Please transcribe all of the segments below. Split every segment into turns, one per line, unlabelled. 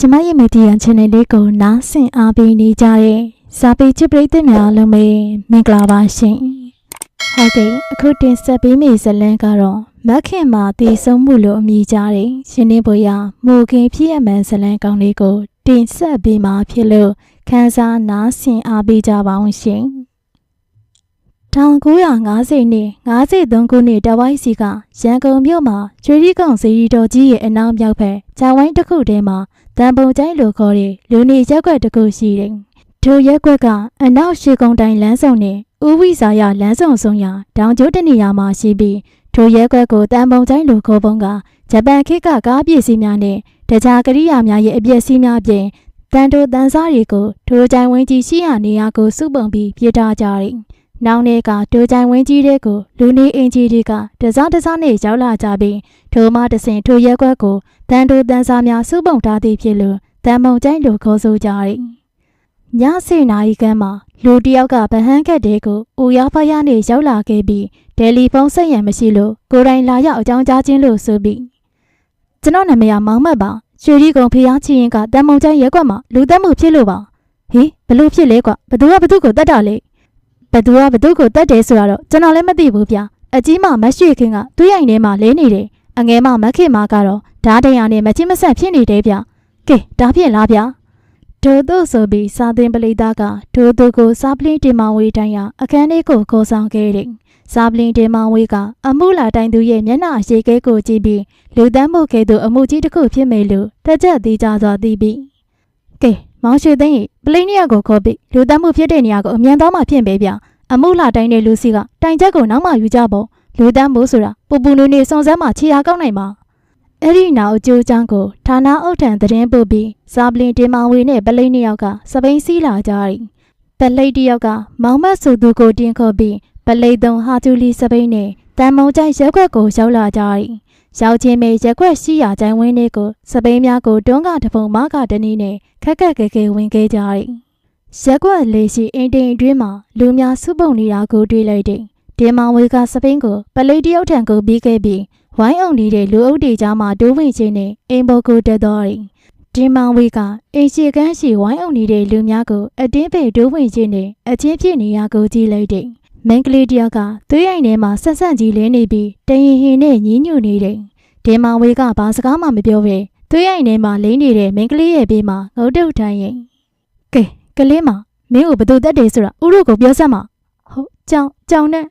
ကျမရဲ့မီဒီယာ channel လေးကိုနားဆင်အားပေးနေကြတဲ့ဇာပေချစ်ပရိသတ်များအားလုံးပဲမင်္ဂလာပါရှင်။ဟုတ်ကဲ့အခုတင်ဆက်ပေးမယ့်ဇာတ်လမ်းကတော့မက်ခင်မှာတည်ဆုံးမှုလို့အမည်ကြားတဲ့ရှင်နေပေါ်ရမူခင်ဖြစ်အမှန်ဇာတ်လမ်းကောင်းလေးကိုတင်ဆက်ပေးမှာဖြစ်လို့ခန်းစားနားဆင်အားပေးကြပါအောင်ရှင်။1950နှစ်53ခုနှစ်တဝိုင်းစီကရန်ကုန်မြို့မှာကျွေးရီကောင်စီရီတော်ကြီးရဲ့အနောက်မြောက်ဘက်ဂျာဝိုင်းတစ်ခုထဲမှာ တန်ပုံကျိုင်းလိုခေါ်တဲ့လူနေရက်ွက်တစ်ခုရှိတယ်။ထိုရက်ွက်ကအနောက်ရှေကုန်းတိုင်းလမ်းဆောင်နဲ့ဥဝိစာရလမ်းဆောင်ဆုံးရာတောင်ကျိုးတနေရာမှာရှိပြီးထိုရက်ွက်ကိုတန်ပုံကျိုင်းလိုခေါ်ပုံကဂျပန်ခေတ်ကကားပစ္စည်းများနဲ့တခြားကရိယာများရဲ့အပစ္စည်းများပြင်တန်တိုတန်စားတွေကိုထိုကြိုင်ဝင်းကြီးရှိရာနေရာကိုစုပုံပြီးပြထားကြတယ်။ နောင်နေ့ကတိုကြိုင်ဝင်းကြီးတဲ့ကိုလူနေအင်ဂျီတွေကတစားတစားနဲ့ရောက်လာကြပြီးထိုမှတဆင်ထိုရက်ွက်ကိုတန်တိုတန်စားများစုပုံထားသည်ဖြစ်လို့တန်မုံကျိုင်းလိုခေါ်ဆိုကြတယ်။ညစေနာရီကမ်းမှာလူတယောက်ကဗဟန်းကက်တဲ့ကိုဦးရဖရနဲ့ရောက်လာခဲ့ပြီးတယ်လီဖုန်းဆက်ရန်မရှိလို့ကိုယ်တိုင်လာရောက်အကြောင်းကြားခြင်းလို့ဆိုပြီးကျွန်တော်နာမည်ကမောင်မတ်ပါရွှေရီကုံဖျားချီရင်ကတန်မုံကျိုင်းရက်ွက်မှာလူသက်မှုဖြစ်လို့ပါဟေးဘလို့ဖြစ်လဲကွဘသူကဘသူကိုတတ်တာလဲ ဘသူကဘသူကိုတတ်တယ်ဆိုတာတော့ကျွန်တော်လည်းမသိဘူးဗျအကြီးမမရွှေခင်ကသူ့ရိုင်ထဲမှာလဲနေတယ်အငယ်မမခင်မကတော့ဓာတရားနဲ့မချင်းမဆက်ဖြစ်နေတယ်ဗျကဲဒါဖြစ်လားဗျဒို့တို့ဆိုပြီးစာသင်ပလိသားကဒို့တို့ကိုစာပလင်းတင်မဝေးတိုင်းရအခန်းလေးကိုခေါ်ဆောင်ခဲ့တယ်စာပလင်းတင်မဝေးကအမှုလာတိုင်းသူရဲ့မျက်နှာရှေကဲကိုကြည့်ပြီးလူတန်းမှုကဲ့သို့အမှုကြီးတစ်ခုဖြစ်မယ်လို့တက်ကြက်သေးကြစွာသိပြီးကဲ မောင်ရွှေသိန်းရေပလိနေရကိုခေါ်ပြီးလူတန်းမှုဖြစ်တဲ့နေရာကိုအမြန်သွားမှဖြစ်ပဲဗျအမှုလာတိုင်းတဲ့လူစီကတိုင်ချက်ကိုနောက်မှယူကြပေါ့လူတန်းမှုဆိုတာပူပူနေနေစုံစမ်းမှခြေရာကောက်နိုင်မှာအဲ့ဒီနောက်အကျိုးချောင်းကိုဌာနအုပ်ထံသတင်းပို့ပြီးစာပလင်တင်မောင်ဝေနဲ့ပလိနှစ်ယောက်ကစပိန်စီးလာကြတယ်ပလိတ်တယောက်ကမောင်မတ်ဆိုသူကိုတင်ခေါ်ပြီးပလိတ်သုံးဟာကျူလီစပိန်နဲ့တန်မုံကျိုင်းရက်ွက်ကိုရောက်လာကြတယ် ရောက်ချင်းမဲ့ရက်ွက်ရှိရာကျိုင်းဝင်းလေးကိုစပိန်များကိုတွန်းကတပုံမကတနည်းနဲ့ခက်ခက်ခဲခဲဝင်ခဲ့ကြတယ်ရက်ွက်လေးရှိအင်တိန်အတွင်းမှာလူများစုပုံနေတာကိုတွေ့လိုက်တယ်ဒီမောင်ဝေကစပိန်ကိုပလိတ်တယောက်ထံကိုပြီးခဲ့ပြီးဝိုင်းအောင်နေတဲ့လူအုပ်တွေကြားမှာတိုးဝင်ခြင်းနဲ့အိမ်ဘော်ကိုတက်သွားတယ်ဒီမောင်ဝေကအိမ်ရှိကန်းရှိဝိုင်းအောင်နေတဲ့လူများကိုအတင်းပေတိုးဝင်ခြင်းနဲ့အချင်းဖြစ်နေရကိုကြည့်လိုက်တယ် မင်းကလေးတယောက်ကသွေးရိုင်ထဲမှာဆက်ဆက်ကြီးလဲနေပြီးတရင်ဟင်နဲ့ညင်းညူနေတယ်ဒီမောင်ဝေကဘာစကားမှမပြောဘဲသွေးရိုင်ထဲမှာလိမ့်နေတဲ့မင်းကလေးရဲ့ဘေးမှာငုတ်တုတ်ထိုင်ရင်ကဲကလေးမမင်းကိုဘသူတက်တယ်ဆိုတာဥရုကိုပြောစမ်းပါဟုတ်ကြောင်ကြောင်နဲ့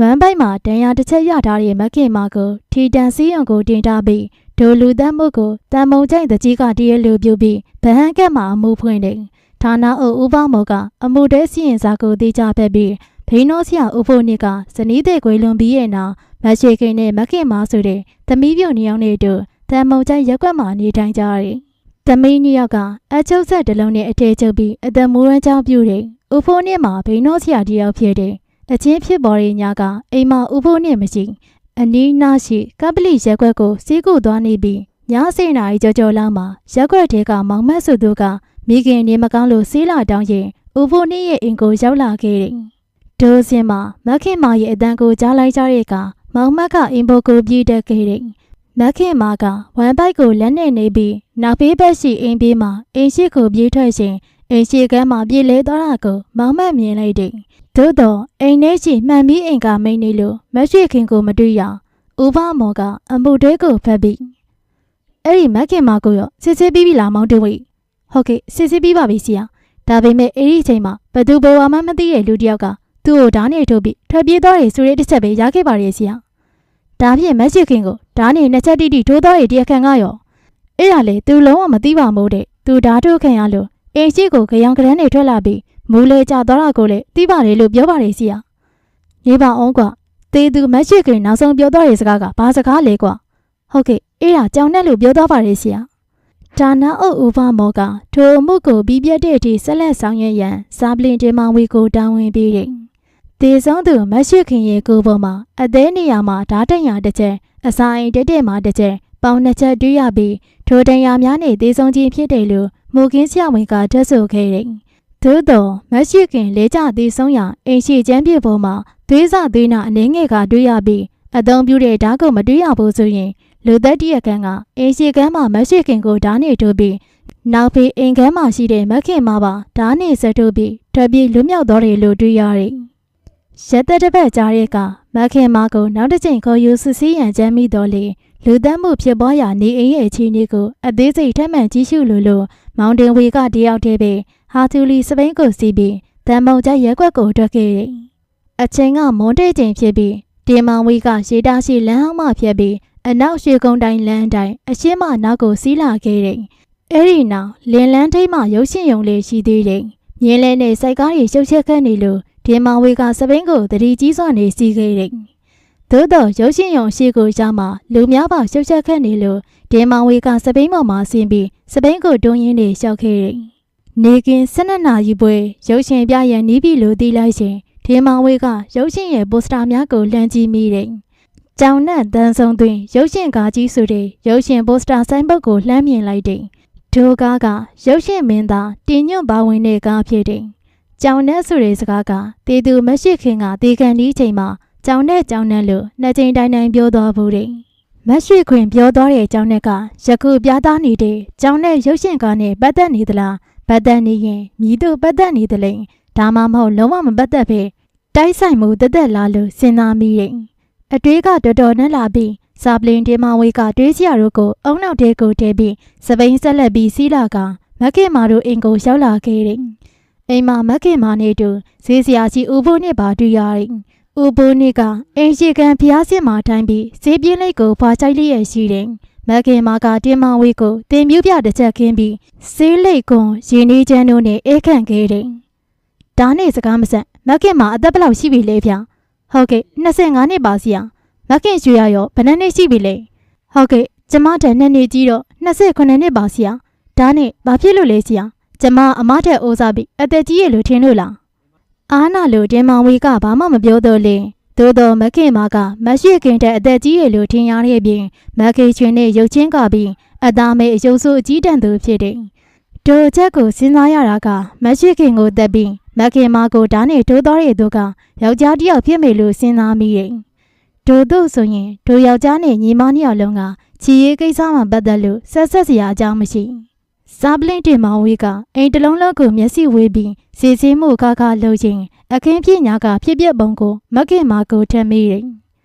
ဝမ်းပိုက်မှာတန်ရာတစ်ချက်ရထားတဲ့မခင်မာကိုထီတန်စီးရုံကိုတင်ထားပြီးဒိုလူတမ်းမှုကိုတန်မုံကျိုင်တကြီးကတည်းလူပြုပြီးဗဟန်ကက်မှာအမှုဖွင့်တယ်ဌာနအုပ်ဥပမောကအမှုတဲစီရင်စာကိုတေးကြဖက်ပြီး ဘိန်းနောဆရာဥဖို့နစ်ကဇနီးတဲ့ခွေလွန်ပြီးရဲ့နောက်မရှိခိန်နဲ့မခင်မာဆိုတဲ့သမီးပြုတ်နှစ်ယောက်နဲ့တို့တန်မုံကျိုင်ရက်ွက်မှာနေထိုင်ကြတယ်သမီးနှစ်ယောက်ကအချုပ်ဆက်တလုံးနဲ့အထည်ချုပ်ပြီးအသက်မူရန်ကြောင်းပြုတယ်ဥဖို့နစ်မှာဘိန်းနောဆရာတယောက်ဖြစ်တယ်အချင်းဖြစ်ပေါ်တဲ့ညကအိမ်မဥဖို့နစ်မရှိအနီးနားရှိကပလီရက်ွက်ကိုစီးကူသွားနေပြီးညစိနာရီကြောကြောလောက်မှာရက်ွက်ထဲကမောင်မတ်စုတို့ကမိခင်နေမကောင်းလို့ဆေးလာတောင်းရင်ဥဖို့နစ်ရဲ့အင်ကိုရောက်လာခဲ့တယ် ဒိုးစင်မှာမခင်မာရဲ့အတန်ကိုကြားလိုက်ကြတဲ့အခါမောင်မတ်ကအင်ဘိုကိုပြေးတက်ခဲ့တယ်မခင်မာကဝမ်ပိုက်ကိုလက်နဲ့နေပြီးနောက်ဖေးဘက်ရှိအိမ်ပြေးမှာအင်းရှိကိုပြေးထွက်ရှင်အိမ်ရှိကမ်းမှာပြေးလဲသွားတာကိုမောင်မတ်မြင်လိုက်တယ်သို့တော့အိမ်ထဲရှိမှန်ပြီးအိမ်ကမိန်နေလို့မရွှေခင်ကိုမတွေ့ရဥပမော်ကအမှုတဲကိုဖက်ပြီးအဲ့ဒီမခင်မာကိုရောစစ်စစ်ပြီးပြီလားမောင်တူဝိဟုတ်ကဲ့စစ်စစ်ပြီးပါပြီဆရာဒါပေမဲ့အဲ့ဒီအချိန်မှာဘသူဘဝမှမသိတဲ့လူတစ်ယောက်က သူ့ကိုဓာတ်နဲ့ထုတ်ပြီးထွက်ပြေးသွားတယ်ဆိုတဲ့တစ်ချက်ပဲရခဲ့ပါရဲ့ဆရာဒါဖြင့်မက်ရှိခင်ကိုဓာတ်နဲ့နှစ်ချက်တိတိထိုးသွားတဲ့တရားခံကရောအဲ့ဒါလေသူလုံးဝမသိပါမို့တဲ့သူဓာတ်ထုတ်ခံရလို့အိမ်ရှိကိုကြောင်ကရန်းနေထွက်လာပြီးမူလေကြသွားတာကိုလည်းသိပါတယ်လို့ပြောပါတယ်ဆရာနေပါအောင်ကွာတေသူမက်ရှိခင်နောက်ဆုံးပြောသွားတဲ့စကားကဘာစကားလဲကွာဟုတ်ကဲ့အဲ့ဒါကြောင်နဲ့လို့ပြောသွားပါတယ်ဆရာဒါနာအုပ်ဥပမောကထိုအမှုကိုပြီးပြတ်တဲ့အထိဆက်လက်ဆောင်ရွက်ရန်စာပလင်တင်မောင်ဝီကိုတာဝန်ပေးတယ်။ ဒေဆုံးသူမရှိခင်ရဲ့ကိုယ်ပေါ်မှာအသေးနေရာမှာဓာတ်တံရတစ်ချက်အစာအိမ်တက်တက်မှာတစ်ချက်ပေါင်နှစ်ချက်တွေ့ရပြီးထိုတံရများနဲ့ဒေဆုံးခြင်းဖြစ်တယ်လို့မူကင်းဆရာဝန်ကတက်ဆိုခဲ့တယ်။သို့တော့မရှိခင်လဲကြသေးဆုံးရာအိမ်ရှိချမ်းပြေပေါ်မှာသွေးစသွေးနာအနေငယ်ကတွေ့ရပြီးအသုံးပြုတဲ့ဓာတ်ကိုမတွေ့ရဘူးဆိုရင်လူသက်တရက်ခန်းကအင်းရှိကမ်းမှာမရှိခင်ကိုဓာတ်နေထိုးပြီးနောက်ဖေးအိမ်ခန်းမှာရှိတဲ့မခင်မပါဓာတ်နဲ့ဆက်ထုတ်ပြီးထွက်ပြေးလွတ်မြောက်သွားတယ်လို့တွေ့ရတယ်။ ရက်သက်တစ်ပတ်ကြားတဲ့ကမခင်မကိုနောက်တစ်ချိန်ခေါ်ယူစစ်ဆေးရန်ကြမ်းမိတော်လေလူသတ်မှုဖြစ်ပွားရာနေအိမ်ရဲ့အခြေအနေကိုအသေးစိတ်ထပ်မံကြည့်ရှုလို့လို့မောင်တင်ဝေကတယောက်တည်းပဲဟာသူလီစပိန်ကိုစီးပြီးတန်ပုံကျရက်ွက်ကိုထွက်ခဲ့တယ်။အချိန်ကမွန်တဲ့ချိန်ဖြစ်ပြီးတင်မောင်ဝေကရေတားရှိလမ်းဟောင်းမှဖြတ်ပြီးအနောက်ရွှေကုန်းတိုင်းလမ်းတိုင်းအရှင်းမနောက်ကိုစီးလာခဲ့တယ်။အဲ့ဒီနောက်လင်လန်းထိပ်မှရုပ်ရှင်ရုံလေးရှိသေးတယ်။မြင်းလဲနဲ့စိုက်ကားတွေရှုပ်ချက်ခတ်နေလို့ တင်မောင်ဝေကစပိန်ကိုတတိကြီးစွာနေစီးခဲ့တယ်။သို့တော့ရုပ်ရှင်ရုံရှိကိုရောက်မှလူများပါရှုပ်ချက်ခတ်နေလို့တင်မောင်ဝေကစပိန်ပေါ်မှာဆင်းပြီးစပိန်ကိုတွန်းရင်းနေလျှောက်ခဲ့တယ်။နေကင်း၁၂နာရီပွဲရုပ်ရှင်ပြရန်နီးပြီလို့သိလိုက်ရှင်တင်မောင်ဝေကရုပ်ရှင်ရဲ့ပိုစတာများကိုလှမ်းကြည့်မိတယ်။ကြောင်နဲ့တန်းဆုံတွင်ရုပ်ရှင်ကားကြီးဆိုတဲ့ရုပ်ရှင်ပိုစတာဆိုင်ဘုတ်ကိုလှမ်းမြင်လိုက်တယ်။ဒိုကားကရုပ်ရှင်မင်းသားတင်ညွန့်ပါဝင်တဲ့ကားဖြစ်တယ်။ ကြောင်နဲ့ဆိုတဲ့စကားကတေသူမရှိခင်ကတေကန်ဒီချိန်မှာကြောင်နဲ့ကြောင်နဲ့လို့နှစ်ချိန်တိုင်းတိုင်းပြောသွားဘူးတယ်။မက်ရှိခွင်ပြောသွားတဲ့ကြောင်နဲ့ကယခုပြသားနေတဲ့ကြောင်နဲ့ရုပ်ရှင်ကားနဲ့ပတ်သက်နေသလားပတ်သက်နေရင်မြည်တို့ပတ်သက်နေသလဲဒါမှမဟုတ်လုံးဝမပတ်သက်ပဲတိုက်ဆိုင်မှုတက်တက်လာလို့စဉ်းစားမိတယ်။အတွေးကတော်တော်နဲ့လာပြီးစာပလင်တင်မဝေးကတွေးစရာတို့ကိုအုံနောက်တဲကိုတဲပြီးစပိန်ဆက်လက်ပြီးစီးလာကမက်ခင်မာတို့အင်ကိုရောက်လာခဲ့တယ်။ အိမ်မှာမက်ခင်မာနေတူဈေးစရာကြီးဦးဖို့နဲ့ပါတွေ့ရတယ်။ဦးဖို့နဲ့ကအင်ရှိကန်ဖျားစင်မှာထိုင်ပြီးဈေးပြင်းလေးကိုဖွာချိုက်လေးရရှိတယ်။မက်ခင်မာကတင်မဝေးကိုတင်မြူးပြတစ်ချက်ခင်းပြီးဆေးလိတ်ကွန်ရင်းနှီးချမ်းတို့နဲ့အေးခန့်ခဲ့တယ်။ဒါနဲ့စကားမဆက်မက်ခင်မာအသက်ဘယ်လောက်ရှိပြီလဲဗျ။ဟုတ်ကဲ့25နှစ်ပါစီယာမက်ခင်ရွှေရရောဘယ်နှစ်နှစ်ရှိပြီလဲ။ဟုတ်ကဲ့ကျမတည်းနှစ်နှစ်ကြီးတော့28နှစ်ပါစီယာ။ဒါနဲ့ဘာဖြစ်လို့လဲစီယာ။ ကျမအမထက်အိုးစားပြီးအသက်ကြီးရလို့ထင်လို့လား။အာနာလိုတင်မောင်ဝေကဘာမှမပြောတော့လေ။သို့တော်မခင်မာကမရှိခင်တဲ့အသက်ကြီးရလို့ထင်ရတဲ့ပြင်မခင်ချွင်နဲ့ရုပ်ချင်းကပြီးအသားမဲအယုံဆိုးအကြီးတန်းသူဖြစ်တယ်။တို့ချက်ကိုစဉ်းစားရတာကမရှိခင်ကိုတက်ပြီးမခင်မာကိုဓာတ်နဲ့ထိုးတော်တဲ့သူကယောက်ျားတစ်ယောက်ဖြစ်မယ်လို့စဉ်းစားမိတယ်။တို့တို့ဆိုရင်တို့ယောက်ျားနဲ့ညီမနှစ်ယောက်လုံးကချီရေးကိစ္စမှပတ်သက်လို့ဆက်ဆက်စရာအကြောင်းမရှိ။ စာပလင်းတင်မောင်ဝေးကအိမ်တလုံးလုံးကိုမျက်စိဝေးပြီးစီစီမှုခါခါလှုပ်ခြင်းအခင်းပြညာကဖြစ်ပြပုံကိုမခင်မာကိုထမ်းမိတယ်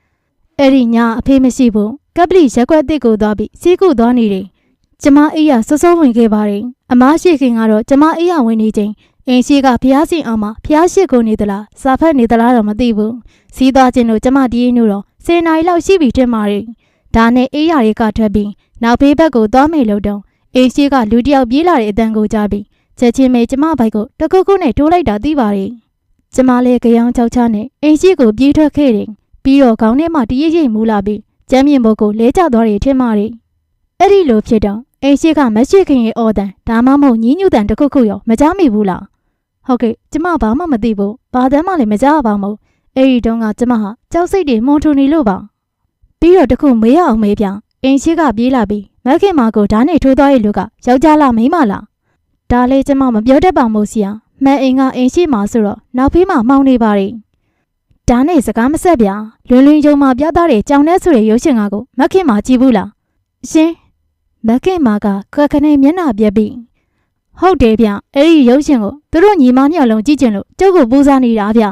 ။အဲ့ဒီညအဖေမရှိဘူးကပလီရက်ွက်တစ်ကိုသွားပြီးစီးကူသွားနေတယ်။ကျမအိယာစောစောဝင်ခဲ့ပါတယ်။အမားရှိခင်ကတော့ကျမအိယာဝင်နေချိန်အင်းရှိကဖျားစင်အောင်မှာဖျားရှိကိုနေသလားစာဖက်နေသလားတော့မသိဘူး။စီးသွားခြင်းလို့ကျမဒီရင်တို့တော့စင်နာရီလောက်ရှိပြီထင်ပါတယ်။ဒါနဲ့အိယာတွေကထွက်ပြီးနောက်ဘေးဘက်ကိုသွားမယ်လို့တော့ အင်းရှိကလူတစ်ယောက်ပြေးလာတဲ့အတန်ကိုကြားပြီးချက်ချင်းပဲကျမဘိုက်ကိုတခုခုနဲ့ထိုးလိုက်တာသိပါတယ်။ကျမလည်းကြောင်ချောက်ချနဲ့အင်းရှိကိုပြေးထွက်ခဲ့တယ်။ပြီးတော့ခေါင်းထဲမှာတရိပ်ရိပ်မူလာပြီးကျမ်းမြင့်ဘုတ်ကိုလဲကျသွားတယ်ထင်ပါတယ်။အဲ့ဒီလိုဖြစ်တော့အိမ်ရှိကမရှိခင်ရဲ့အော်တန်ဒါမှမဟုတ်ညီးညူတန်တစ်ခုခုရောမကြားမိဘူးလား။ဟုတ်ကဲ့ကျမဘာမှမသိဘူး။ဘာတမ်းမှလည်းမကြားပါဘူး။အဲ့ဒီတုန်းကကျမဟာကြောက်စိတ်တွေမှုန်ထုံနေလို့ပါ။ပြီးတော့တခုမေးရအောင်မေးပြ။ အိမ်ရှိကပြေးလာပြီးမက်ခင်မာကိုဓာတ်နဲ့ထိုးသွားရဲ့လူကယောက်ျားလားမိန်းမလား။ဒါလေးကျမမပြောတတ်ပါမို့ဆီယာ။မန်အိမ်ကအိမ်ရှိမှာဆိုတော့နောက်ဖေးမှာမှောင်နေပါလေ။ဒါနဲ့စကားမဆက်ဗျာလွင်လွင်ကြုံမှာပြသတဲ့ကြောင်နဲ့ဆိုတဲ့ရုပ်ရှင်ကားကိုမက်ခင်မာကြည့်ဘူးလား။ရှင်မက်ခင်မာကခက်ခနဲ့မျက်နှာပြက်ပြီးဟုတ်တယ်ဗျအဲ့ဒီရုပ်ရှင်ကိုသူတို့ညီမနှစ်ယောက်လုံးကြည့်ကြလို့ကျုပ်ကိုပူဇော်နေတာဗျ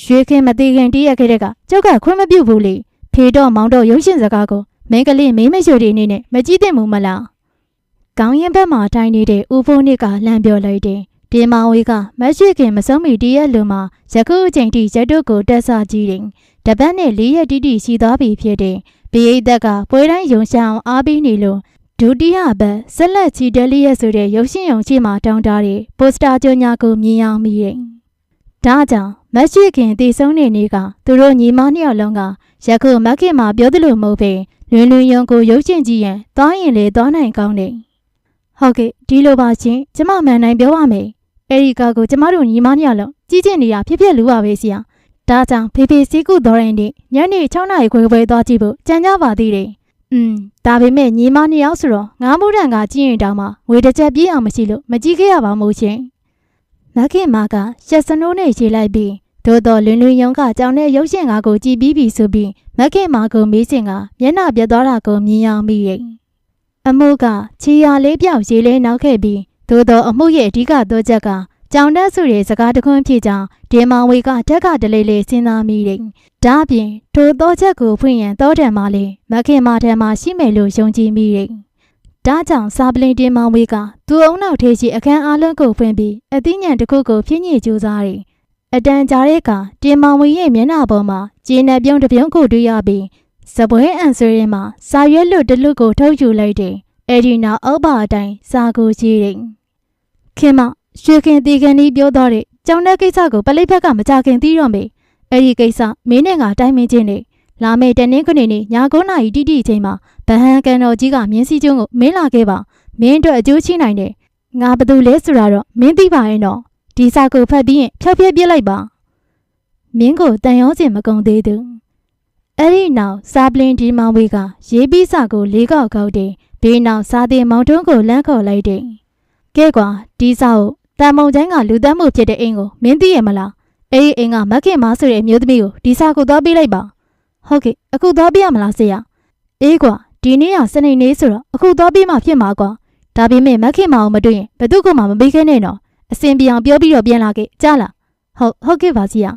ရွှေခင်မသေးခင်တည့်ရက်ခဲ့တဲ့ကကျုပ်ကခွင့်မပြုဘူးလေဖေတော့မောင်တော့ရုပ်ရှင်စကားကို မင်းကလေးမင်းမရှိုတွေအနေနဲ့မကြည့်သင့်ဘူးမလားကောင်းရင်ဘက်မှာထိုင်နေတဲ့ဦးဖိုးနစ်ကလှမ်းပြောလိုက်တယ်ဒီမောင်ဝေးကမရှိခင်မဆုံးမီတည့်ရက်လူမှာယခုအချိန်ထိရက်တို့ကိုတက်ဆကြည့်တယ်တပတ်နဲ့လေးရက်တိတိရှိသွားပြီဖြစ်တယ်ဘိယိသက်ကပွဲတိုင်းယုံရှောင်းအားပေးနေလို့ဒုတိယဘက်ဆက်လက်ချီတယ်လီရဲ့ဆိုတဲ့ရုပ်ရှင်ရုံရှိမှတောင်းတတဲ့ပိုစတာကြောညာကိုမြင်အောင်မိတယ်။ဒါကြောင့်မက်ရှိခင်တည်ဆုံးနေနေ့ကသူတို့ညီမနှစ်ယောက်လုံးကယခုမက်ခင်မှာပြောသလိုမဟုတ်ပဲ လွင်လွင်ယုံကိုရုပ်ရှင်ကြည့်ရင်သွားရင်လေသွားနိုင်ကောင်းတယ်။ဟုတ်ကဲ့ဒီလိုပါရှင်ကျမမှန်တိုင်းပြောပါမယ်။အဲဒီကကိုကျမတို့ညီမနှစ်ယောက်လုံးကြီးကျင့်နေတာဖြစ်ဖြစ်လူပါပဲဆရာ။ဒါကြောင့်ဖေဖေစီးကုတော်ရင်ဒီညနေ6နာရီခွဲခွဲသွားကြည့်ဖို့ကြံကြပါသေးတယ်။อืมဒါပေမဲ့ညီမနှစ်ယောက်ဆိုတော့ငါးမိုးတန်ကကြည့်ရင်တောင်မှငွေတစ်ချက်ပြေးအောင်မရှိလို့မကြည့်ခဲ့ရပါမို့ရှင်မခင်မာကရက်စနိုးနဲ့ရေးလိုက်ပြီးသို့တော်လွင်လွင်ယုံကကြောင်တဲ့ရုပ်ရှင်ကားကိုကြည့်ပြီးပြီဆိုပြီး မခင်မာကိုမေးစင်ကမျက်နှာပြတ်သွားတာကိုမြင်ရမိရဲ့အမှုကချီရလေးပြောက်ရေလေးနောက်ခဲ့ပြီးသို့သောအမှုရဲ့အဓိကသောချက်ကကြောင်တက်စုရဲ့စကားတခွန်းဖြစ်ကြောင်းဒီမောင်ဝေကတက်ကတလေးလေးစဉ်းစားမိတယ်။ဒါအပြင်ထိုသောချက်ကိုဖွင့်ရန်တောတယ်မှလေမခင်မာထဲမှာရှိမယ်လို့ယုံကြည်မိတယ်။ဒါကြောင့်စာပလင်တင်မောင်ဝေကသူ့အုံနောက်ထေးရှိအခန်းအားလုံးကိုဖွင့်ပြီးအသိဉာဏ်တစ်ခုကိုဖြည့်ညှိကြိုးစားတယ်။ အတန်ကြာတဲ့အခါတင်မောင်ဝေရဲ့မျက်နှာပေါ်မှာကျင်းနဲ့ပြုံးတစ်ပြုံးကိုတွေ့ရပြီးစပွဲအန်ဆွေရင်မှာစာရွက်လွတ်တစ်လွတ်ကိုထုတ်ယူလိုက်တယ်။အဲဒီနောက်အောက်ပါအတိုင်းစာကိုကြည့်တယ်။ခင်မရွှေခင်တီကန်ဒီပြောတော့တဲ့ကျောင်းတဲ့ကိစ္စကိုပလိတ်ဘက်ကမကြခင်သိတော့မေအဲ့ဒီကိစ္စမင်းနဲ့ငါတိုင်းမင်းချင်းနေလာမေတနေ့ခုနေနေညာ9နာရီတိတိအချိန်မှာဗဟန်ကန်တော်ကြီးကမြင်းစည်းကျွန်းကိုမင်းလာခဲ့ပါမင်းတို့အကျိုးချိနိုင်တယ်ငါဘသူလဲဆိုတာတော့မင်းသိပါရဲ့နော် ဒီစာကိုဖတ်ပြီးရင်ဖြောက်ပြက်ပြစ်လိုက်ပါမင်းကိုတန်ရောစင်မကုံသေးသူအဲ့ဒီနောက်စာပလင်ဒီမောင်ဝေးကရေးပြီးစာကိုလေးကောက်ကောက်တယ်ဘေးနောက်စာတင်မောင်တွန်းကိုလမ်းခေါ်လိုက်တယ်ကဲကွာဒီစာကိုတန်မုံချိုင်းကလူသတ်မှုဖြစ်တဲ့အိမ်ကိုမင်းသိရမလားအဲ့ဒီအိမ်ကမက်ခင်မားဆိုတဲ့အမျိုးသမီးကိုဒီစာကိုသွားပေးလိုက်ပါဟုတ်ကဲ့အခုသွားပေးရမလားဆရာအေးကွာဒီနေ့ကစနေနေ့ဆိုတော့အခုသွားပေးမှဖြစ်မှာကွာဒါပေမဲ့မက်ခင်မာကိုမတွေ့ရင်ဘယ်သူကမှမပေးခဲနဲ့နော် အစင်ပြေအောင်ပြောပြီးတော့ပြန်လာခဲ့ကြားလားဟုတ်ဟုတ်ကဲ့ပါဆရာ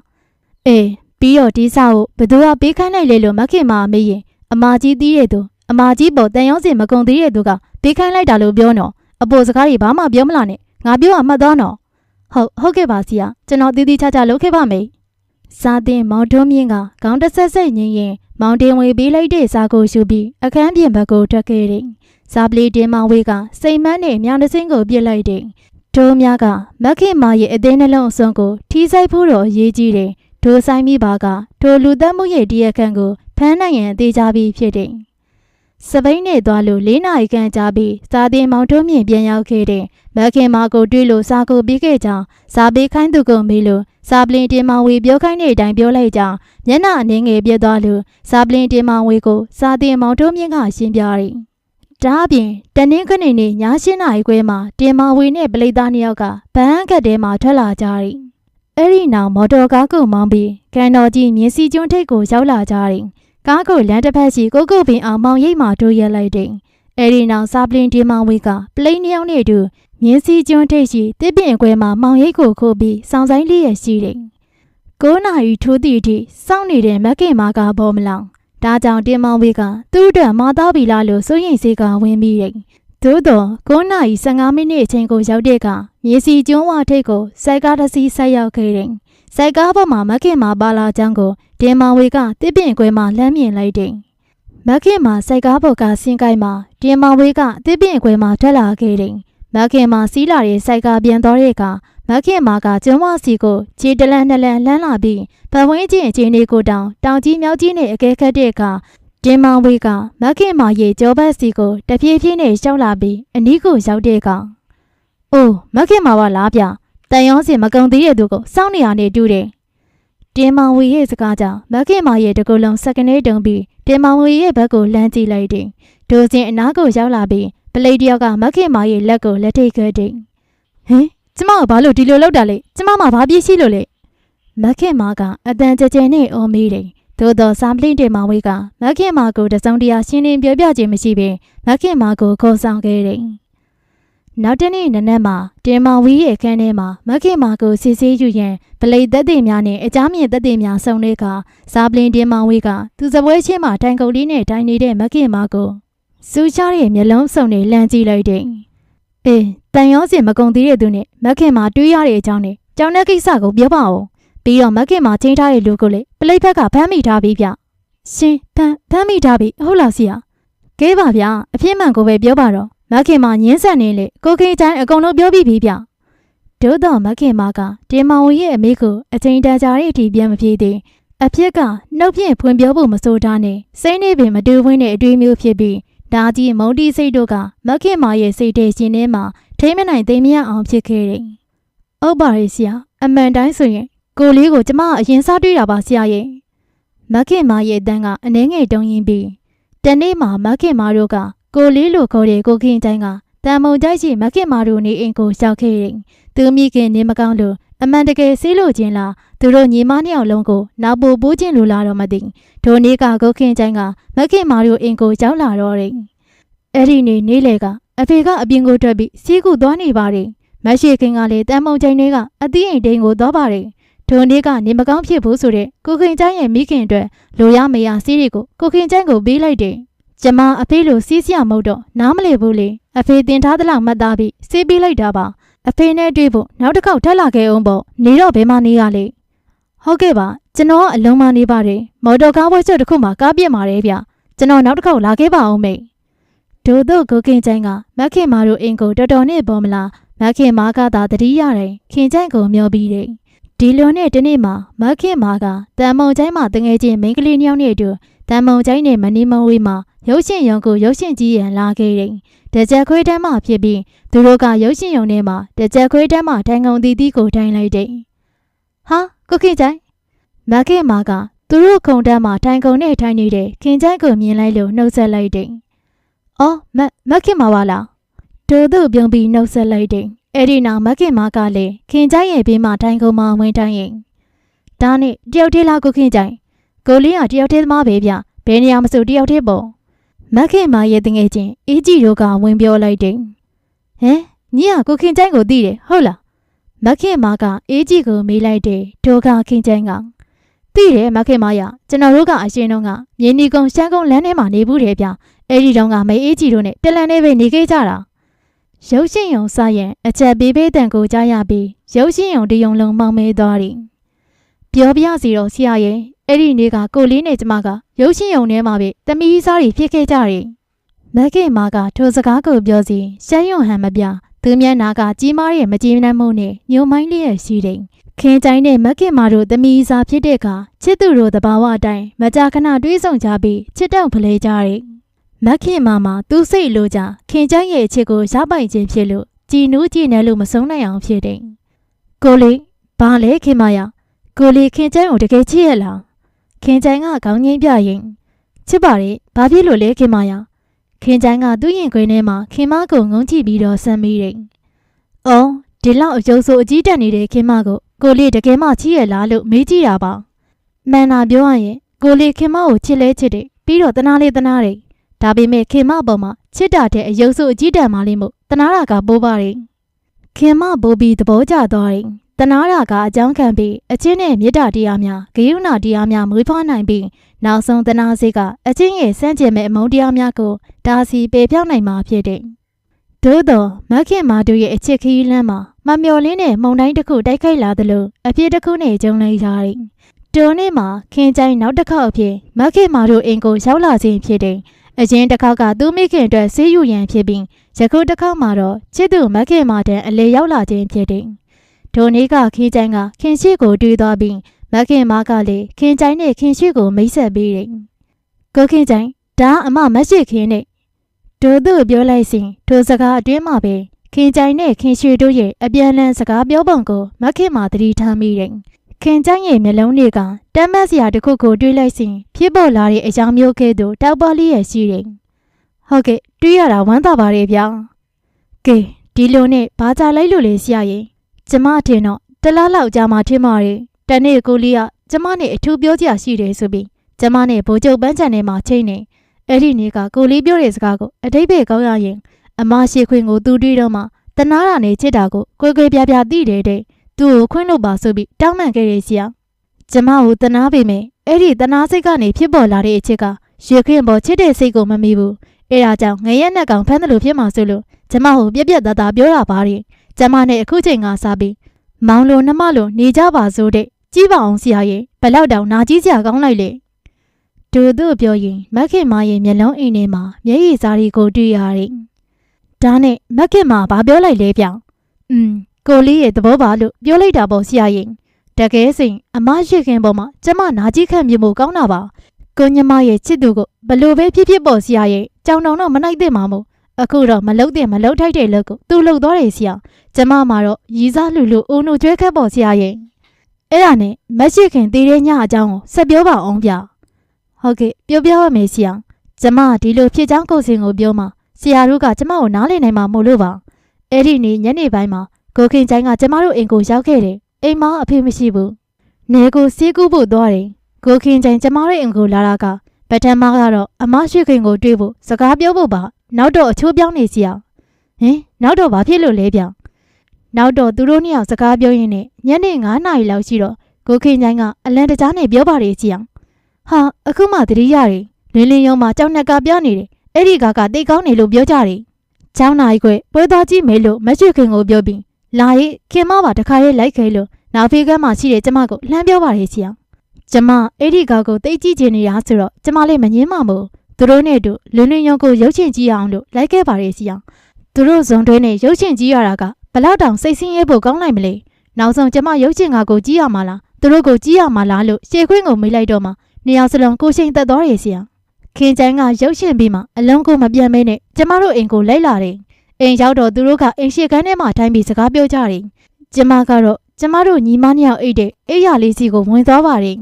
အေးပြီးတော့ဒီစာကိုဘယ်သူကပေးခိုင်းလိုက်လဲလို့မက်ခင်မာမေးရင်အမာကြီးတီးတဲ့သူအမာကြီးပေါ်တန်ရောစင်မကုံသေးတဲ့သူကပေးခိုင်းလိုက်တာလို့ပြောနော်အပေါ်စကားတွေဘာမှပြောမလာနဲ့ငါပြောအမှတ်သားနော်ဟုတ်ဟုတ်ကဲ့ပါဆရာကျွန်တော်တည်တည်ချာချာလုပ်ခဲ့ပါမယ်စာတင်မောင်တွန်းမြင့်ကခေါင်းတဆက်ဆက်ညင်ရင်မောင်တင်ဝေပေးလိုက်တဲ့စာကိုရှုပြီးအခန်းပြင်ဘက်ကိုထွက်ခဲ့တယ်စာပလီတင်မောင်ဝေးကစိတ်မန်းနဲ့မြောင်တစင်းကိုပြစ်လိုက်တယ် တို့များကမက်ခင်မာရဲ့အသေးနှလုံးအစွန်းကိုထီးဆိုင်ဖို့တော့အရေးကြီးတယ်ဒိုဆိုင်မိပါကဒိုလူသက်မှုရဲ့တရားခံကိုဖမ်းနိုင်ရန်အသေးချပြီးဖြစ်တယ်စပိန်နဲ့သွားလို့၄နာရီခန့်ကြာပြီးစာတင်မောင်တွန်းမြင့်ပြန်ရောက်ခဲ့တဲ့မခင်မာကိုတွေ့လို့စာကိုပြီးခဲ့ကြောင်းစာပေးခိုင်းသူကိုမေးလို့စာပလင်တင်မောင်ဝေပြောခိုင်းတဲ့အတိုင်းပြောလိုက်ကြောင်းမျက်နှာအနှင်းငယ်ပြတ်သွားလို့စာပလင်တင်မောင်ဝေကိုစာတင်မောင်တွန်းမြင့်ကရှင်းပြတယ်။ ဒါအပြင်တနင်္ဂနွေနေ့ည၈နာရီခွဲမှာတင်မောင်ဝေနဲ့ပလိသားနှစ်ယောက်ကဗန်းကတ်ထဲမှာထွက်လာကြတယ်။အဲ့ဒီနောက်မော်တော်ကားကိုမောင်းပြီးကန်တော်ကြီးမြင်းစီကျွန်းထိပ်ကိုရောက်လာကြတယ်။ကားကိုလမ်းတစ်ဖက်ရှိကိုကိုပင်အောင်မောင်ရိပ်မှာတို့ရက်လိုက်တယ်။အဲ့ဒီနောက်စာပလင်တင်မောင်ဝေကပလိနှစ်ယောက်နဲ့အတူမြင်းစည်းကျွန်းထိပ်ရှိတစ်ပင်ခွဲမှာမောင်ရိပ်ကိုခိုးပြီးစောင်းဆိုင်လေးရရှိတယ်။9နာရီထိုးသည့်အထိစောင့်နေတဲ့မက်ကင်မာကဘောမလောင်။ ဒါကြောင့်တင်မောင်ဝေကသူ့အတွက်မာသားပြီလားလို့စိုးရိမ်စိတ်ကဝင်ပြီးတယ်။သို့တော့9နာရီ15မိနစ်အချိန်ကိုရောက်တဲ့အခါမြင်းစည်းကျွန်းဝထိပ်ကိုစိုက်ကားတစ်စီးဆက်ရောက်ခဲ့တယ်။စိုက်ကားပေါ်မှာမက်ကင်မာပါလာကြောင်းကိုတင်မောင်ဝေကတစ်ပင်ခွဲမှာလှမ်းမြင်လိုက်တယ်။မခင်မှာစိုက်ကားပေါ်ကဆင်းကိုင်းမှာတင်မောင်ဝေကတစ်ပင်ခွဲမှာထွက်လာခဲ့တယ်။မခင်မာစီးလာတဲ့စိုက်ကပြန်တော်တဲ့အခါ မခင်မာကကျွန်းဝစီကိုခြေတလန်နှစ်လန်လှမ်းလာပြီးဗဝင်းချင်းအခြေအနေကိုတောင်တောင်ကြီးမြောက်ကြီးနဲ့အကဲခတ်တဲ့အခါတင်မောင်ဝေးကမခင်မာရဲ့ကြောဘတ်စီကိုတပြေးပြေးနဲ့ရှောက်လာပြီးအနီးကိုရောက်တဲ့အခါအိုးမခင်မာကလားဗျတန်ရောစင်မကုံသေးတဲ့သူကိုစောင့်နေရနေတူးတယ်တင်မောင်ဝေရဲ့စကားကြောင့်မခင်မာရဲ့တကူလုံးစကနေတုံပြီးတင်မောင်ဝေရဲ့ဘက်ကိုလှမ်းကြည့်လိုက်တယ်ဒိုစင်အနားကိုရောက်လာပြီးပလိတ်တယောက်ကမခင်မာရဲ့လက်ကိုလက်ထိတ်ခဲ့တယ်ဟင် ကျမကဘာလို့ဒီလိုလုပ်တာလဲကျမမှဘာပြည့်ရှိလို့လဲမခင်မာကအတန်ကြဲကြဲနဲ့အော်မေးတယ်သို့တော့ဆမ်ပလင်းတင်မောင်ဝေးကမခင်မာကိုတစုံတရာရှင်းလင်းပြောပြခြင်းမရှိဘဲမခင်မာကိုခေါ်ဆောင်ခဲ့တယ်နောက်တနေ့နနက်မှာတင်မောင်ဝီရဲ့အခန်းထဲမှာမခင်မာကိုစစ်ဆေးယူရန်ပလိတ်သက်သေများနဲ့အကြမ်းမြင့်သက်သေများစုံတဲ့အခါဇာပလင်တင်မောင်ဝီကသူစပွဲချင်းမှာတိုင်ကုန်လေးနဲ့တိုင်နေတဲ့မခင်မာကိုစူးချတဲ့မျက်လုံးစုံနဲ့လှမ်းကြည့်လိုက်တယ်။အေး တန်ရောစင်မကုံသေးတဲ့သူနဲ့မခင်မာတွေးရတဲ့အကြောင်းနဲ့ကြောင်တဲ့ကိစ္စကိုပြောပါဦး။ပြီးတော့မခင်မာချင်းထားတဲ့လူကိုလေပလိတ်ဘက်ကဖမ်းမိထားပြီးဗျ။ရှင်ဖမ်းဖမ်းမိထားပြီဟုတ်လားဆရာ။ကဲပါဗျာအဖြစ်မှန်ကိုပဲပြောပါတော့မခင်မာညင်းဆက်နေလေကိုကိတိုင်းအကုန်လုံးပြောပြီးပြီဗျ။ဒို့တော့မခင်မာကတင်မောင်ဝင်ရဲ့အမေကိုအချိန်တန်ကြာတဲ့အထိပြန်မပြေသေးအဖြစ်ကနှုတ်ဖြင့်ဖွင့်ပြောဖို့မဆိုတာနဲ့စိမ့်နေပင်မတူဝင်းတဲ့အတွေးမျိုးဖြစ်ပြီးဒါကြီးမုံတီစိတ်တို့ကမခင်မာရဲ့စိတ်ထဲရှင်ထဲမှာ ထိမ့်မနိုင်သိမရအောင်ဖြစ်ခဲ့တယ်။ဟုတ်ပါရဲ့ဆရာအမှန်တိုင်းဆိုရင်ကိုလေးကိုကျမအရင်စားတွေ့တာပါဆရာရဲ့။မခင်မာရဲ့အတန်းကအနှဲငယ်တုံရင်ပြီးတနေ့မှာမခင်မာတို့ကကိုလေးလိုခေါ်တဲ့ကိုခင်တိုင်းကတန်မုံကြိုက်ရှိမခင်မာတို့နေအိမ်ကိုရောက်ခဲ့တယ်။သူမိခင်နေမကောင်းလို့အမှန်တကယ်ဆေးလို့ခြင်းလားသူတို့ညီမနှစ်ယောက်လုံးကိုနောက်ပို့ပိုးခြင်းလို့လာတော့မသိဒိုနေ့ကကိုခင်ချိုင်းကမခင်မာတို့အိမ်ကိုရောက်လာတော့တယ်အဲ့ဒီနေ့နေ့လေက အဖေကအပြင်ကိုထွက်ပြီးစီးကူသွားနေပါတယ်မရှိခင်ကလည်းတန်မုံချိန်တွေကအသီးအိမ်တိန်ကိုသွားပါတယ်ဒုံနေ့ကနေမကောင်းဖြစ်ဖို့ဆိုတဲ့ကိုခင်ကျန်းရဲ့မိခင်အတွက်လိုရမရစီးတွေကိုကိုခင်ကျန်းကိုပေးလိုက်တယ်ကျမအဖေလိုစီးစရာမဟုတ်တော့နားမလည်ဘူးလေအဖေတင်ထားသလောက်မှတ်သားပြီးစီးပေးလိုက်တာပါအဖေနဲ့တွေ့ဖို့နောက်တစ်ခေါက်ထက်လာခဲ့အောင်ပေါ့နေတော့ဘယ်မှနေရလဲဟုတ်ကဲ့ပါကျွန်တော်ကအလုံးမနေပါတယ်မော်တော်ကားဝဲချက်တစ်ခုမှကားပြစ်ပါတယ်ဗျကျွန်တော်နောက်တစ်ခေါက်လာခဲ့ပါအောင်မေ ဒို့တော့ကိုခင်ကျန်းကမက်ခင်မာတို့အိမ်ကိုတော်တော်နဲ့ပေါ်မလားမက်ခင်မာကသာတတိရတယ်ခင်ကျန်းကိုမျောပြီးတယ်ဒီလိုနဲ့ဒီနေ့မှာမက်ခင်မာကတန်မုံချိုင်းမှာတငယ်ချင်းမိန်းကလေးနှစ်ယောက်နဲ့အတူတန်မုံချိုင်းနဲ့မနီမဝေးမှာရုပ်ရှင်ရုံကိုရုပ်ရှင်ကြီးရန်လာခဲ့တယ်တကြက်ခွေးတန်းမှဖြစ်ပြီးသူတို့ကရုပ်ရှင်ရုံထဲမှာတကြက်ခွေးတန်းမှထိုင်ကုန်တီတီကိုထိုင်လိုက်တယ်ဟာကိုခင်ကျန်းမက်ခင်မာကသူတို့ခုံတန်းမှာထိုင်ကုန်နဲ့ထိုင်နေတဲ့ခင်ကျန်းကိုမြင်လိုက်လို့နှုတ်ဆက်လိုက်တယ် အော်မက်မက်ခင်မာပါလားတို့တို့ပြုံးပြီးနှုတ်ဆက်လိုက်တယ်အဲ့ဒီနောက်မက်ခင်မာကလည်းခင်ကျန်းရဲ့ဘေးမှာထိုင်ကုန်မှာဝင်ထိုင်ရင်ဒါနဲ့တယောက်တည်းလားကိုခင်ကျန်းကိုလေးကတယောက်တည်းသမားပဲဗျဘယ်နေရာမဆိုတယောက်တည်းပေါ့မက်ခင်မာရဲ့တငယ်ချင်းအေးကြီးတို့ကဝင်ပြောလိုက်တယ်ဟမ်ညီကကိုခင်ကျန်းကိုသိတယ်ဟုတ်လားမက်ခင်မာကအေးကြီးကိုမေးလိုက်တယ်ဒိုကခင်ကျန်းကသိတယ်မက်ခင်မာရကျွန်တော်တို့ကအရှင်တော့ကမြင်းဒီကုန်းရှမ်းကုန်းလမ်းထဲမှာနေဘူးတယ်ဗျ အဲ့ဒီတော့ကမေအေးကြီးတို့နဲ့တလန်နဲ့ပဲနေခဲ့ကြတာရုပ်ရှင်ယုံစရင်အချက်ပေးပေးတန်ကိုကြားရပြီးရုပ်ရှင်ယုံတယုံလုံးမောင်းမဲသွားတယ်ပြောပြစီတော့ဆရာရဲ့အဲ့ဒီနေ့ကကိုလေးနဲ့ကျမကရုပ်ရှင်ယုံထဲမှာပဲတမီးစားတွေဖြစ်ခဲ့ကြတယ်မက်ကေမာကထိုစကားကိုပြောစီရှမ်းယုံဟန်မပြသူမျက်နာကကြီးမားရဲ့မကြည်နှမ်းမှုနဲ့ညုံမိုင်းလေးရဲ့ရှိတယ်ခင်ကျိုင်းနဲ့မက်ကင်မာတို့တမီးစားဖြစ်တဲ့အခါချစ်သူတို့တဘာဝအတိုင်းမကြာခဏတွေးဆုံကြပြီးချစ်တောက်ဖလဲကြတယ် မက်ခင်မာမှာသူစိတ်လိုကြခင်ကျိုင်းရဲ့အချစ်ကိုရပိုင်ခြင်းဖြစ်လို့ကြည်နူးကြည်နေလို့မဆုံးနိုင်အောင်ဖြစ်တယ်ကိုလေးဘာလဲခင်မာရကိုလေးခင်ကျိုင်းကိုတကယ်ချစ်ရလားခင်ကျိုင်းကခေါင်းငိမ့်ပြရင်ချစ်ပါလေဘာဖြစ်လို့လဲခင်မာရခင်ကျိုင်းကသူ့ရင်ခွင်ထဲမှာခင်မကိုငုံကြည့်ပြီးတော့ဆမ်းမိတယ်။အော်ဒီလောက်အယုံဆိုအကြီးတက်နေတဲ့ခင်မကိုကိုလေးတကယ်မှချစ်ရလားလို့မေးကြည့်တာပါ။မှန်တာပြောရရင်ကိုလေးခင်မကိုချစ်လဲချစ်တယ်ပြီးတော့တနာလေးတနာတယ်။ ဒါပေမဲ့ခင်မပေါ်မှာချစ်တာတဲ့အယုံဆိုအကြီးတက်မှလေးမို့တနာတာကပိုးပါတယ်။ခင်မဘိုးပြီးသဘောကျသွားတယ်။တနာတာကအကြောင်းခံပြီးအချင်းနဲ့မေတ္တာတရားများဂရုဏာတရားများမွေးဖွားနိုင်ပြီးနောက်ဆုံးတနာစိတ်ကအချင်းရဲ့စန့်ကျင်မဲ့အမုန်းတရားများကိုဒါစီပေပြောင်းနိုင်မှာဖြစ်တယ်။သို့သောမက်ခင်မာတို့ရဲ့အချစ်ခရီးလမ်းမှာမမျော်လင်းတဲ့မုန်တိုင်းတစ်ခုတိုက်ခိုက်လာသလိုအပြစ်တစ်ခုနဲ့ကြုံလိုက်ရတယ်။တိုနေ့မှာခင်ကျိုင်းနောက်တစ်ခေါက်အဖြစ်မက်ခင်မာတို့အိမ်ကိုရောက်လာခြင်းဖြစ်တယ်။ အရင်တစ်ခေါက်ကသူ့မိခင်အတွက်ဆေးယူရန်ဖြစ်ပြီးယခုတစ်ခေါက်မှာတော့ချစ်သူမက်ခင်မာတဲ့အလေရောက်လာခြင်းဖြစ်တယ်။ထိုနေ့ကခင်ကျိုင်းကခင်ရှိကိုတွေ့သွားပြီးမက်ခင်မားကလည်းခင်ကျိုင်းနဲ့ခင်ရှိကိုမိတ်ဆက်ပေးတယ်။ကိုခင်ကျိုင်းဒါအမမက်ရှိခင်နဲ့တို့သူပြောလိုက်စဉ်ထိုစကားအတွင်းမှာပဲခင်ကျိုင်းနဲ့ခင်ရှိတို့ရဲ့အပြန်အလှန်စကားပြောပုံကိုမက်ခင်မာသတိထားမိတယ်။ ခင်ကျိုင်းရဲ့မျက်လုံးတွေကတမ်းမက်စရာတစ်ခုကိုတွေးလိုက်စဉ်ဖြစ်ပေါ်လာတဲ့အကြောင်းမျိုးကဲ့သို့တောက်ပါလေးရဲ့ရှိတယ်။ဟုတ်ကဲ့တွေးရတာဝမ်းသာပါတယ်ဗျာ။ကဲဒီလိုနဲ့ဘာကြလိုက်လို့လဲဆရာရင်ကျမအထင်တော့တလားလောက်ကြာမှထင်ပါတယ်တနေ့ကိုလေးကကျမနဲ့အထူးပြောကြရှိတယ်ဆိုပြီးကျမနဲ့ဘိုးချုပ်ပန်းချန်ထဲမှာချိန်နေအဲ့ဒီနေ့ကကိုလေးပြောတဲ့စကားကိုအတိတ်ပဲကောင်းရရင်အမရှိခွင်ကိုသူတွေးတော့မှတနာတာနဲ့ချစ်တာကိုကွဲကွဲပြားပြားသိတယ်တဲ့ သူ့ကိုခွင့်လို့ပါဆိုပြီးတောင်းပန်ခဲ့ရစီအောင်ကျမကိုတနာပေမဲ့အဲ့ဒီတနာစိတ်ကနေဖြစ်ပေါ်လာတဲ့အချစ်ကရေခွင်ပေါ်ချစ်တဲ့စိတ်ကိုမမီဘူးအဲ့ဒါကြောင့်ငရဲနဲ့ကောင်ဖမ်းတယ်လို့ဖြစ်မှာဆိုလို့ကျမကိုပြက်ပြက်သားသားပြောတာပါတယ်ကျမနဲ့အခုချိန်ကစားပြီးမောင်လိုနှမလိုနေကြပါစို့တဲ့ကြည့်ပါအောင်ဆရာရဲ့ဘလောက်တောင်နာကြီးစရာကောင်းလိုက်လေဒူတို့ပြောရင်မက်ခင်မရဲ့မျက်လုံးအိမ်ထဲမှာမျက်ရည်စားတွေကိုတွေ့ရတယ်ဒါနဲ့မက်ခင်မဘာပြောလိုက်လဲပြောင်อืม ကိုလေးရဲ့သဘောပါလို့ပြောလိုက်တာပေါ့ဆရာရင်တကယ်စင်အမရှိခင်ပေါ်မှာကျမနာကြီးခံမြင်ဖို့ကောင်းတာပါကိုညမရဲ့ချစ်သူကိုဘလို့ပဲဖြစ်ဖြစ်ပေါ်ဆရာရဲ့ကြောင်တောင်တော့မနိုင်သင့်ပါမို့အခုတော့မလုတ်တဲ့မလုတ်ထိုက်တဲ့လုပ်ကိုသူ့လုတ်သွားတယ်ဆရာကျမမှာတော့ရီစားလူလူဦးနုကျွဲခက်ပေါ်ဆရာရဲ့အဲ့ဒါနဲ့မရှိခင်တည်တဲ့ညအကြောင်းကိုဆက်ပြောပါအောင်ဗျဟုတ်ကဲ့ပြောပြရမယ်ဆရာကျမဒီလိုဖြစ်ချောင်းကိုစင်ကိုပြောမှာဆရာတို့ကကျမကိုနားလည်နိုင်မှာမို့လို့ပါအဲ့ဒီနေ့ညနေပိုင်းမှာ ကိုခင်ချိုင်းကကျမတို့အိမ်ကိုရောက်ခဲ့တယ်အိမ်မအဖေမရှိဘူးနေကိုစီးကူးဖို့သွားတယ်ကိုခင်ချိုင်းကျမတို့အိမ်ကိုလာတာကပထမကတော့အမရှိခင်ကိုတွေးဖို့စကားပြောဖို့ပါနောက်တော့အချိုးပြောင်းနေစီအောင်ဟင်နောက်တော့ဘာဖြစ်လို့လဲပြောင်နောက်တော့သူတို့နှစ်ယောက်စကားပြောရင်းနဲ့ညနေ9နာရီလောက်ရှိတော့ကိုခင်ချိုင်းကအလန်တကြားနဲ့ပြောပါတယ်ကြည့်အောင်ဟာအခုမှသတိရတယ်လင်းလင်းရုံမှာကြောက်နှက်ကပြနေတယ်အဲ့ဒီကကတိတ်ကောင်းနေလို့ပြောကြတယ်ကျောင်းနိုင်ခွဲပွဲသွားကြည့်မယ်လို့မရွှေခင်ကိုပြောပြီး လာရေးခင်မပါတခါရေးလိုက်ခဲလို့နောက်ဖေးကမ်းမှာရှိတဲ့ကျမကိုလှမ်းပြောပါတယ်စီအောင်ကျမအဲ့ဒီကောင်ကိုတိတ်ကြည့်ချင်နေတာဆိုတော့ကျမလည်းမငင်းပါဘူးသူတို့နဲ့အတူလွန်းလွန်းရုံကိုရုပ်ရှင်ကြည့်ရအောင်လို့လိုက်ခဲ့ပါရဲ့စီအောင်သူတို့ဇုံတွဲနဲ့ရုပ်ရှင်ကြည့်ရတာကဘလောက်တောင်စိတ်ဆင်းရဲဖို့ကောင်းနိုင်မလဲနောက်ဆုံးကျမရုပ်ရှင်ကားကိုကြည့်ရမှာလားသူတို့ကိုကြည့်ရမှာလားလို့ရှေခွင်းကိုမေးလိုက်တော့မှနေရာစလုံးကိုရှိန်သက်သွားရဲ့စီအောင်ခင်ကျန်းကရုပ်ရှင်ပြီးမှအလုံးကိုမပြန်မဲနဲ့ကျမတို့အိမ်ကိုလိုက်လာတယ် အိမ်ရောက်တော့သူတို့ကအိမ်ရှိခန်းထဲမှာထိုင်ပြီးစကားပြောကြတယ်ကျမကတော့ကျမတို့ညီမနှစ်ယောက်အိတ်တဲ့အိယာလေးစီကိုဝင်သွားပါတယ်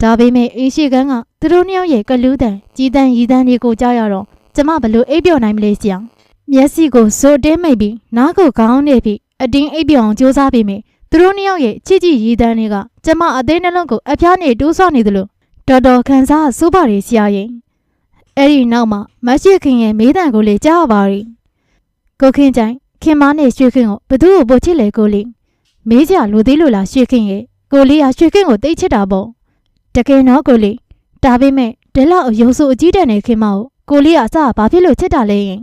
ဒါပေမဲ့အေးရှိကန်းကသူတို့နှစ်ယောက်ရဲ့ကလူးတန်ကြီးတန်းရီတန်းတွေကိုကြားရတော့ကျမဘလို့အိပ်ပျော်နိုင်မလဲစီအောင်မျက်စိကိုစိုးတင်းမိတ်ပြီးနားကိုခေါင်းနေပြီးအတင်းအိပ်ပျော်အောင်ကြိုးစားပြီးမိသူတို့နှစ်ယောက်ရဲ့ချစ်ကြည်ရီတန်းတွေကကျမအသေးနှလုံးကိုအဖျားနေတိုးဆော့နေသလိုတော်တော်ခံစားစိုးပါရီဆရာရင်အဲ့ဒီနောက်မှာမရှိခင်ရဲ့မေးတံကိုလေကြားရပါရီ ကိုခင်ချိုင်ခင်မနဲ့ရွှေခင်ကိုဘသူ့ကိုပို့ချစ်လဲကိုလေးမေးကြလို့သေးလို့လားရွှေခင်ရဲ့ကိုလေးကရွှေခင်ကိုတိတ်ချစ်တာပေါ့တကယ်တော့ကိုလေးဒါပေမဲ့ဒီလောက်အယုံစုအကြီးတန်းနေခင်မကိုကိုလေးကအစဘာဖြစ်လို့ချစ်တာလဲယင်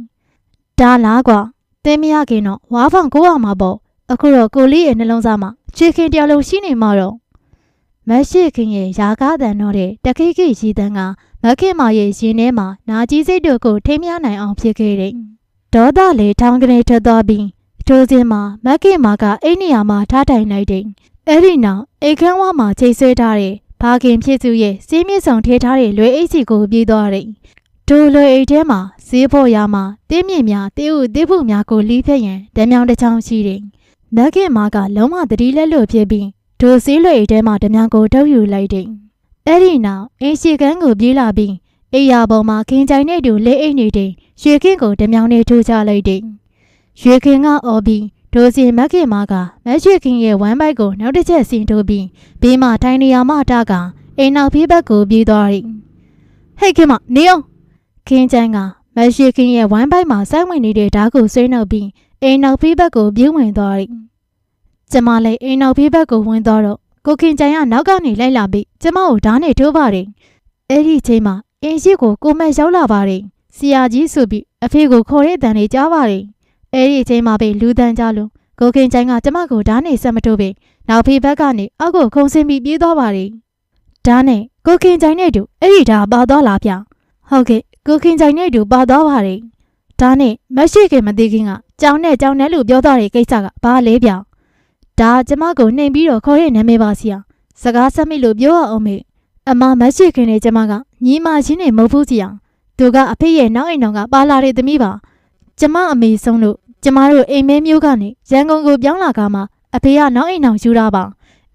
ဒါလားကွာသင်မရခင်တော့ဝါဖောင်ကိုရမှာပေါ့အခုတော့ကိုလေးရဲ့နှလုံးသားမှာချွေခင်တယောက်လုံးရှိနေမှာတော့မရှိခင်ရဲ့ယာကားတန်တော့တဲ့တခိခိရီတန်းကမခင်မာရဲ့ရင်ထဲမှာနာကြီးစိတ်တို့ကိုထိမ်းမြနိုင်အောင်ဖြစ်ခဲ့တယ် ဒေါသလေထောင်းကနေထွက်သွားပြီးထိုစဉ်မှာမခင်မာကအိမ်နေရာမှာထားထိုင်လိုက်တယ်အဲ့ဒီနောက်အိတ်ခမ်းဝါမှာချိန်ဆွဲထားတဲ့ဘာခင်ဖြစ်သူရဲ့စီးမြင့်ဆောင်ထဲထားတဲ့လွယ်အိတ်စီကိုပြေးသွားတယ်။ဒိုလွယ်အိတ်ထဲမှာဈေးဖို့ရမှာတင်းမြင့်များတေးဥတေးဖို့များကိုလီးဖက်ရန်ဓမြောင်တစ်ချောင်းရှိတယ်။မက်ခင်မာကလုံးဝတတိလက်လွတ်ဖြစ်ပြီးဒိုဈေးလွယ်အိတ်ထဲမှာဓမြောင်ကိုထုတ်ယူလိုက်တယ်။အဲ့ဒီနောက်အင်းရှိကန်းကိုပြေးလာပြီး အိယာပေါ်မှာခင်ကြိုင်နဲ့တူလေးအိတ်နေတဲ့ရွှေခင်းကိုဓမြောင်နဲ့ထိုးချလိုက်တယ်။ရွှေခင်းကအော်ပြီးဒိုစီမက်ခင်မာကမက်ရွှေခင်းရဲ့ဝမ်းပိုက်ကိုနောက်တစ်ချက်ဆင်ထိုးပြီးဘေးမှာထိုင်နေရမှအတကအိမ်နောက်ဖေးဘက်ကိုပြေးသွားတယ်။ဟဲ့ခင်မနေအောင်ခင်းချမ်းကမရှိခင်ရဲ့ဝမ်းပိုက်မှာစိုက်ဝင်နေတဲ့ဓာတ်ကိုဆွေးနှုတ်ပြီးအိမ်နောက်ဖေးဘက်ကိုပြေးဝင်သွားတယ်။ကျမလည်းအိမ်နောက်ဖေးဘက်ကိုဝင်သွားတော့ကိုခင်ချမ်းကနောက်ကနေလိုက်လာပြီးကျမကိုဓာတ်နဲ့ထိုးပါတယ်။အဲ့ဒီချိန်မှာ အင်းရှိကိုကိုမက်ရောက်လာပါတယ်။ဆရာကြီးဆိုပြီးအဖေကိုခေါ်တဲ့အတန်လေးကြားပါတယ်။အဲ့ဒီချိန်မှာပဲလူတန်းကြလို့ကိုခင်ချမ်းကကျမကိုဓာတ်နဲ့ဆက်မထိုးပဲနောက်ဖေးဘက်ကနေအောက်ကိုခုံဆင်းပြီးပြေးသွားပါတယ်။ဒါနဲ့ကိုခင်ချိုင်နဲ့တူအဲ့ဒီဓာတ်ပါသွားလားဗျ။ဟုတ်ကဲ့ကိုခင်ချိုင်နဲ့တူပါသွားပါတယ်။ဒါနဲ့မရှိခင်မသိခင်ကကြောင်နဲ့ကြောင်နဲ့လို့ပြောသွားတဲ့ကိစ္စကဘာလဲဗျ။ဒါကျမကိုနှိမ်ပြီးတော့ခေါ်ရနာမည်ပါစီအောင်။စကားဆက်မိလို့ပြောရအောင်မေ။ အမမရှိခင်နဲ့ကျမကညီမချင်းနေမဟုတ်ဘူးစီအောင်။သူကအဖေရဲ့နောက်အိမ်တော်ကပါလာတဲ့သမီးပါ။ကျမအမေဆုံးလို့ကျမတို့အိမ်မဲမျိုးကနေရန်ကုန်ကိုပြောင်းလာကမှအဖေကနောက်အိမ်တော်ယူတာပါ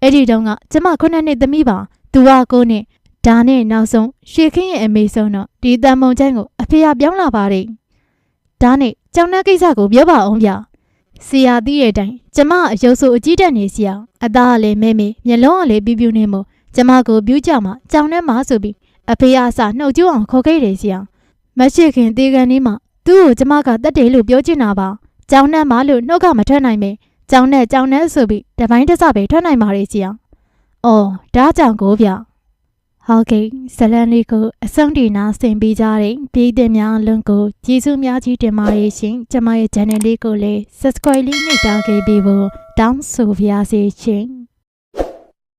အဲ့ဒီတုန်းကကျမခုနှစ်နှစ်သမီးပါသူကကိုနဲ့ဒါနဲ့နောက်ဆုံးရွှေခင်းရဲ့အမေဆုံးတော့ဒီတန်မုံကျန်းကိုအဖေကပြောင်းလာပါတယ်ဒါနဲ့ကြောင်နှက်ကိစ္စကိုပြောပါအောင်ဗျဆရာသိရဲ့အတိုင်းကျမအယုတ်ဆိုအကြီးတက်နေစီအောင်အသားကလည်းမဲမဲမျက်လုံးကလည်းပြူးပြူးနေမို့ ကျမကိုပြူးကြမှာကြောင်နှက်မှာဆိုပြီးအဖေအဆနှုတ်ကြွအောင်ခေါ်ခဲ့တယ်စီအောင်မရှိခင်တေကန်လေးမှာသူ့ကိုကျမကတက်တယ်လို့ပြောချင်တာပါကြောင်နှက်မှာလို့နှုတ်ကမထွက်နိုင်ပဲကြောင်နဲ့ကြောင်နဲ့ဆိုပြီးတပိုင်းတစ်စပဲထွက်နိုင်ပါလေကြီးအောင်။အော်ဒါကြောင့်ကိုဗျ။ဟုတ်ကဲ့ဇလန်လေးကိုအဆုံးတီနာဆင်ပေးကြတဲ့ပြည်သူများအလုံးကိုကျေးဇူးများကြီးတင်ပါတယ်ရှင်။ကျမရဲ့ channel လေးကိုလည်း subscribe လေးနှိပ်ထားခဲ့ပြီးဖို့တောင်းဆိုပါရစေရှင်။